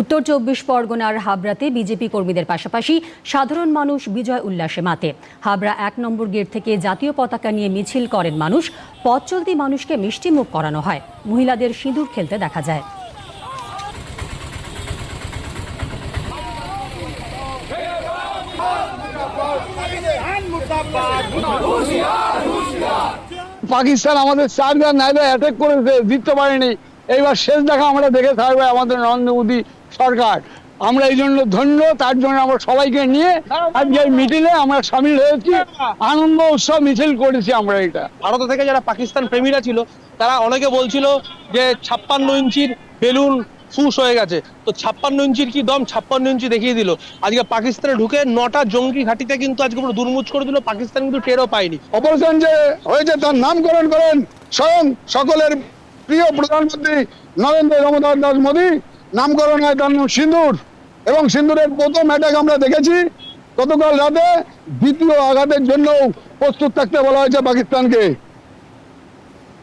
উত্তর চব্বিশ পরগনার হাবড়াতে বিজেপি কর্মীদের পাশাপাশি সাধারণ মানুষ বিজয় উল্লাসে মাতে। হাবড়া এক নম্বর গেট থেকে জাতীয় পতাকা নিয়ে মিছিল করেন মানুষ। পথ চলতি মানুষকে মিষ্টি মুখ করানো হয়। মহিলাদের সিঁদুর খেলতে দেখা যায়। পাকিস্তান আমাদের চারবার নাইলে অ্যাটাক করেছে, জিততে পারেনি। এইবার শেষ দেখা আমরা দেখে থাকবে আমাদের নরেন্দ্র মোদী সরকার। আমরা এই জন্য ধন্য তার জন্য আমরা সবাইকে নিয়ে আজকে এই মিটিংয়ে আমরা সামিল হয়েছি। আনন্দ উৎসব মিছিল করেছি আমরা এটা। ভারত থেকে যারা পাকিস্তান প্রেমীরা ছিল তারা অনেকে বলছিল যে ছাপ্পান্ন ইঞ্চির বেলুন ফুস হয়ে গেছে। তো ছাপ্পান্ন ইঞ্চির কি দম? ছাপ্পান্ন ইঞ্চি দেখিয়ে দিল। আজকে পাকিস্তানে ঢুকে নটা জঙ্গি ঘাটিতে কিন্তু আজকে পুরো দুর্মুচ করে দিল। পাকিস্তান কিন্তু টেরও পায়নি। অপারেশন যে হয়েছে তার নামকরণ করেন স্বয়ং সকলের প্রিয় প্রধানমন্ত্রী নরেন্দ্র দামোদর দাস মোদী। নামকরণ হয় তার নাম সিন্দুর এবং সিঁদুরের প্রথম অ্যাটাক আমরা দেখেছি গতকাল রাতে দ্বিতীয় আঘাতের জন্য প্রস্তুত থাকতে বলা হয়েছে পাকিস্তানকে।